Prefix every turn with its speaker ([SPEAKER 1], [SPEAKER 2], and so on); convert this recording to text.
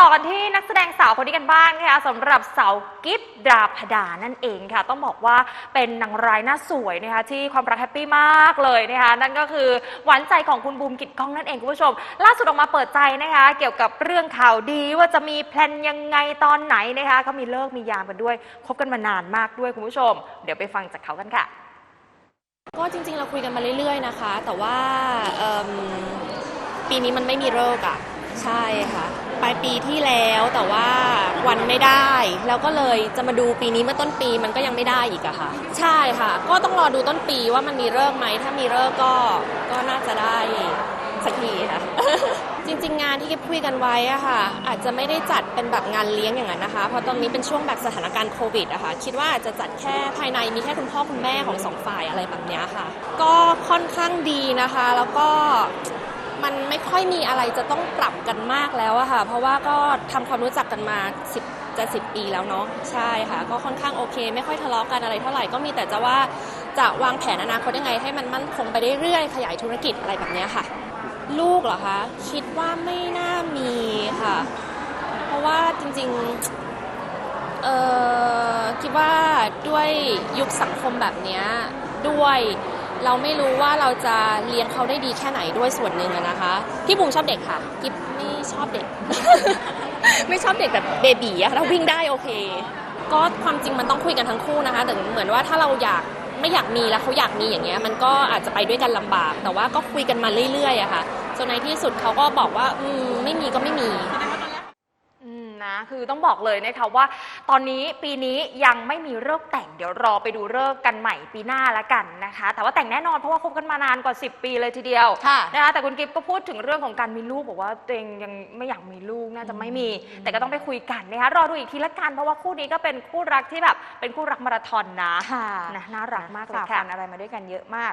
[SPEAKER 1] ต่อกันที่นักแสดงสาวคนนี้กันบ้างนะคะสำหรับสาวกิฟดาพดานั่นเองค่ะ ต้องบอกว่าเป็นนางร้ายหน้าสวยนะคะที่ความรักแฮปปี้มากเลยนะคะนั่นก็คือหวานใจของคุณบูมกิตกล้องนั่นเองคุณผู้ชม ล่าสุดออกมาเปิดใจนะคะ เกี่ยวกับเรื่องข่าวดีว่าจะมีแพลนยังไงตอนไหนนะคะเขามีเลิกมียามกันด้วยคบกันมานานมากด้วยคุณผู้ชม เดี๋ยวไปฟังจากเขากันค่ะ
[SPEAKER 2] ก็จริงๆ เราคุยกันมาเรื่อยๆนะคะ แต่ว่าเอิ่ม ปีนี้มันไม่มีเลิกษ์อะใช่ค่ะปลายปีที่แล้วแต่ว่าวันไม่ได้ แล้วก็เลยจะมาดูปีนี้เมื่อต้นปีมันก็ยังไม่ได้อีกอะค่ะ ใช่ค่ะ ก็ต้องรอดูต้นปีว่ามันมีเลิกไหมถ้ามีเลิกก็ก็น่าจะได้สักทีค่ะ จริง ๆ งานที่กิ๊บคุยกันไว้อะค่ะ อาจจะไม่ได้จัดเป็นแบบงานเลี้ยงอย่างนั้นนะคะ เพราะตอนนี้เป็นช่วงแบบสถานการณ์โควิดอะค่ะคิดว่าอาจจะจัดแค่ภายในมีแค่คุณพ่อคุณแม่ของสองฝ่ายอะไรแบบเนี้ยค่ะ ก็ค่อนข้างดีนะคะ แล้วก็ ค่อยมีอะไรจะต้องปรับกันมากแล้วอะค่ะ เพราะว่าก็ทำความรู้จักกันมา 10จะ10 ปีแล้วเนาะใช่ค่ะ ก็ค่อนข้างโอเค ไม่ค่อยทะเลาะกันอะไรเท่าไหร่ก็มีแต่จะว่าจะวางแผนอนาคตยังไง ให้มันมั่นคงไปเรื่อยๆขยายธุรกิจอะไรแบบเนี้ยค่ะ ลูกเหรอคะคิดว่าไม่น่ามีค่ะ เพราะว่าจริงๆเออคิดว่าด้วยยุคสังคมแบบเนี้ยด้วย เราไม่รู้ว่าเราจะเลี้ยงเขาได้ดีแค่ไหนด้วยส่วนหนึ่งนะคะพี่บุ๋มชอบเด็กค่ะกิ๊บไม่ชอบเด็ก ไม่ชอบเด็กแบบเบบีอะถ้าวิ่งได้โอเค ก็ความจริงมันต้องคุยกันทั้งคู่นะคะแต่เหมือนว่าถ้าเราอยากไม่อยากมีแล้วเขาอยากมีอย่างเงี้ยมันก็อาจจะไปด้วยกันลำบาก แต่ว่าก็คุยกันมาเรื่อยๆอะค่ะจนในที่สุดเขาก็บอกว่าอืมไม่มีก็ไม่มี
[SPEAKER 1] คือต้องบอกเลยนะคะว่า ตอนนี้ปีนี้ยังไม่มีเลิกษ์แต่ง เดี๋ยวรอไปดูเลิกษ์กันใหม่ปีหน้าละกันนะคะ แต่ว่าแต่งแน่นอนเพราะว่าคบกันมานานกว่า 10 ปีเลยทีเดียว
[SPEAKER 2] ค่ะ
[SPEAKER 1] นะคะแต่คุณกิฟก็พูดถึงเรื่องของการมีลูกบอกว่าตัวเองยังไม่อยากมีลูกน่าจะไม่มี แต่ก็ต้องไปคุยกันนะคะรอดูอีกทีละกันเพราะว่าคู่นี้ก็เป็นคู่รักที่แบบเป็นคู่รักมาราธอนนะ
[SPEAKER 3] ค่ะ
[SPEAKER 1] นะน่ารักมากเลย
[SPEAKER 3] ฝ่า
[SPEAKER 1] ค่ะ
[SPEAKER 3] ฟันอะไรมาด้วยกันเยอะมาก